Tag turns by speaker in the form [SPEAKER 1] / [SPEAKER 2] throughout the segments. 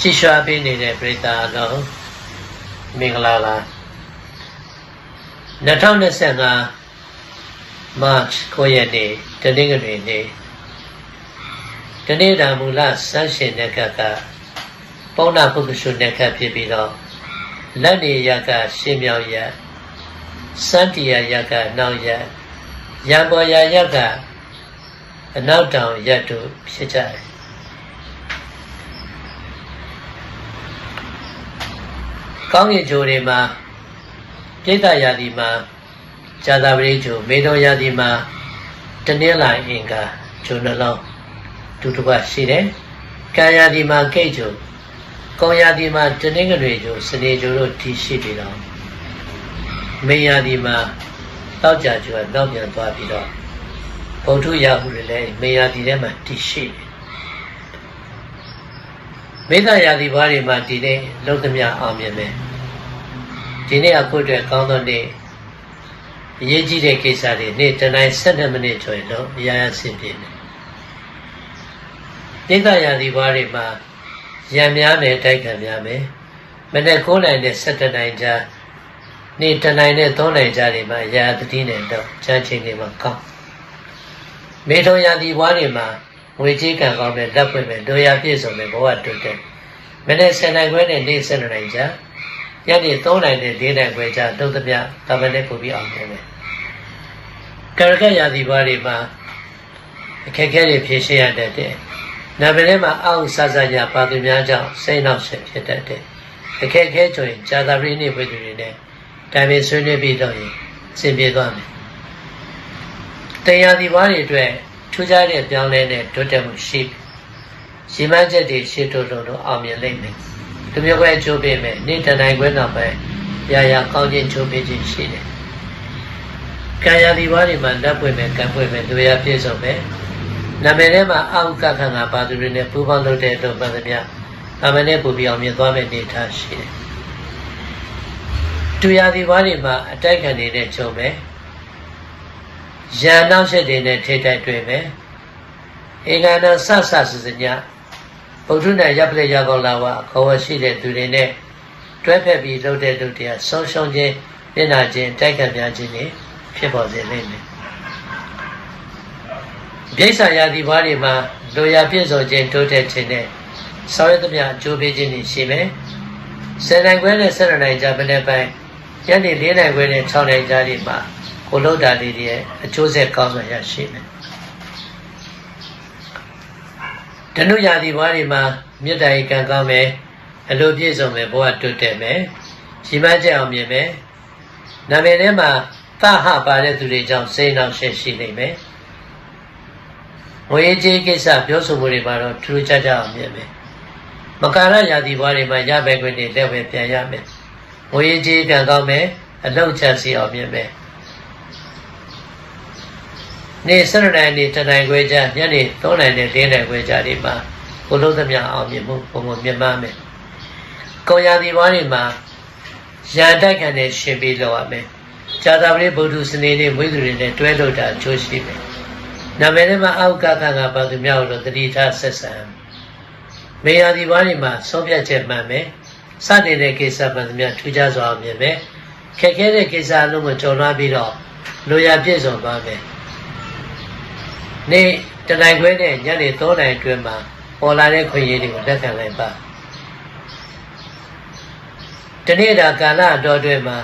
[SPEAKER 1] ကြည်ရွှာပေးနေတဲ့ပရိသတ်အလုံးမင်္ဂလာပါ2025 March 9ရက်နေ့တနင်္ဂနွေနေ့တနေ့တာမူလစမ်းရှင်တဲ့ကကပေါဏပုဂ္ဂရှုတဲ့ကဖြစ်ပြီးတော့လက်နေရကရှင်းမြောက်ရစန္တိယရကနောက်ရရံပေါ်ရရကအနောက်တောင်ရက်တို့ဖြစ်ကြတယ် ကောင်းကင်ဂျိုတွေမှာပြိတ္တရာသီမှာဇာတာပရိဂျိုမေတော်ရာသီမှာတနင်္လာအင်္ဂါဂျိုနှလုံးဒုတကရှိတယ်။ကံရာသီမှာကိတ်ဂျိုကောင်းရာသီမှာတနင်္ဂနွေဂျိုစနေဂျိုတို့တည်ရှိပြီးတော့မေရာသီမှာတောက်ကြဂျိုကနောက်ပြန်သွားပြီးတော့ဘုံထုရာဟုတွေလည်းမေရာသီထဲမှာတည်ရှိတယ်။ မေတ္တာရာသီဘားတွေမှာဒီနေ့လုံးသမျှအောင်မြင်မယ်။ဒီနေ့အခုအတွက်ကောင်းသောနေ့အရေးကြီးတဲ့ကိစ္စတွေနေ့တနိုင်7မိနစ်ကျော်လို့အရာရဆင်ပြေတယ်။ပိဋကရာသီဘားတွေမှာရံများမယ်တိုက်ခံများမယ်။မနေ့9နိုင်နဲ့17နိုင်ကြားနေ့တနိုင်နဲ့3နိုင်ကြားတွေမှာရာသတိနဲ့တော့ချမ်းချင်းတွေမှာကောင်း။မေထုံရာသီဘားတွေမှာ ငွေကြေးကံကောင်းတဲ့လက်ပွင့်မဲ့တို့ရပြည့်စုံတဲ့ဘဝတိုးတက်။မနေ့7နိုင်ခွဲနဲ့နေ့7နိုင်ကြားညနေ3နိုင်နဲ့4နိုင်ခွဲကြားတုတ်သမျှတမန်နဲ့ပို့ပြီးအောင်တယ်ကရကရာသီဘာတွေမှာအခက်အခဲတွေဖြေရှင်းရတတ်တယ်။နာမည်ထဲမှာအောက်ဆဆညာပါသူများကြောင့်စိတ်နှောက်ရှက်ဖြစ်တတ်တယ်။အခက်အခဲဆိုရင်ဇာတာပရိနိဗ္ဗာန်တွေနဲ့တိုင်ပင်ဆွေးနွေးပြီးတော့ရင်စင်ပြေသွားမယ်။တရားဒီဘာတွေအတွက် ထူးခြားတဲ့ပြောင်းလဲတဲ့တိုးတက်မှုရှိရှိမှန်းချက်တွေရှေ့တိုးတိုးတော့အောင်မြင်လိမ့်မယ်။ဒီမျိုးပဲအကျိုးပေးမယ်။နေ့တနိုင်ခွဲနောက်ပိုင်းရာရာကောင်းခြင်းချိုးပေးခြင်းရှိတယ်။ကံရသည်ဘာတွေမှာလက်ပွင့်မယ်ကံပွင့်မယ်တို့ရပြည့်စုံမယ်နာမည်ထဲမှာအောက်ကခန့်ကပါသူတွေနဲ့ပူးပေါင်းလုပ်တဲ့အတွက်ပတ်သမျှနာမည်နဲ့ပူပြီးအောင်မြင်သွားမယ့်အနေအထားရှိတယ်တူရသည်ဘာတွေမှာအတိုက်ခံနေတဲ့ချုံမယ် ရန်နောက်ဆက်တွေနဲ့ထိတိုက်တွေ့မယ်ဧကနာဆဆစစညဘုဒ္ဓနဲ့ရပ်ပလက်ရကောလာဝခေါ်ဝရှိတဲ့သူတွေနဲ့တွဲဖက်ပြီးလုပ်တဲ့လူတရားဆုံးရှုံးခြင်းမျက်နာခြင်းတိုက်ခံများခြင်းတွေဖြစ်ပေါ်စေလိမ့်မယ်။ပြိဿာယာတိဘာတွေမှာလိုရာပြည့်စုံခြင်းတိုးတက်ခြင်းနဲ့ဆောင်ရွက်သမျှအကျိုးပေးခြင်းတွေရှိမယ်။ဆယ်နိုင်ခွဲနဲ့ဆယ်နိုင်ကြမနေ့ပိုင်းညနေ၄နိုင်ခွဲနဲ့6နိုင်ကြတွေမှာ ကိုလုတ်တာလေးတွေရဲ့အကျိုးဆက်ကောင်းစွာရရှိမယ်။တနုယာတိဘာတွေမှာမေတ္တာဤကံကောင်းမယ်အလိုပြည့်စုံမယ်ဘဝတိုးတက်မယ်။ရှိမှကြအောင်မြင်မယ်။နာမည်ထဲမှာသဟပါတဲ့သူတွေကြောင့်စိတ်နှောက်ရှက်ရှိနေမယ်။ငွေကြေးကိစ္စပြောဆိုမှုတွေမှာတော့ထူးခြားခြားအောင်မြင်မယ်။မကာရယာတိဘွားတွေမှာရပိုင်ခွင့်တွေလက်ဝဲပြန်ရမယ်။ငွေကြေးကံကောင်းမယ်အလောက်ချစီအောင်မြင်မယ်။ နေ့စရနိုင်နေ့တနိုင်ခွဲကြညနေ3နိုင်နဲ့4နိုင်ခွဲကြဒီမှာကိုလုံးသမျှအောင်မြင်မှုပုံပုံမြင်မှမယ်။ကောယာတိဘွားတွေမှာရန်တိုက်ခံတဲ့ရှင်ပြီးလောက်ရမယ်။ဇာတာပရိဗုဒ္ဓစနေနေ့မွေးသူတွေနဲ့တွဲလို့တာအကျိုးရှိမယ်။နာမည်ထဲမှာအောက်ကကကပါသူများလို့တတိထားဆက်ဆံ။မေယာဒီဘားတွေမှာဆုံးဖြတ်ချက်မှန်မယ်။စတင်တဲ့ကိစ္စမှန်သမျှထူးခြားစွာအောင်မြင်မယ်။ခက်ခဲတဲ့ကိစ္စအလုံးကိုကြုံလာပြီးတော့လိုရာပြည့်စုံသွားမယ်။ နေ့တနိုင်ခွဲနဲ့ညနေ3နိုင်အတွင်းမှာပေါ်လာတဲ့ခွင့်ရည်တွေကိုလက်ခံလိုက်ပါ။တနေ့တာကာလအတော်အတွင်းမှာ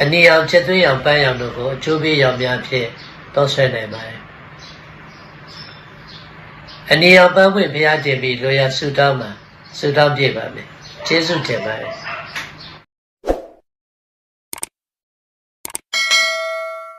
[SPEAKER 1] အနီအောင်ချက်သွေးအောင်ပန်းရောင်တို့ကိုအကျိုးပေးရောင်များဖြင့်တောဆွဲနိုင်ပါတယ်အနီအောင်ပန်းပွင့်ဘုရားတင်ပြီးလိုရာဆုတောင်းမှာဆုတောင်းပြပါမယ်ကျေးဇူးတင်ပါတယ်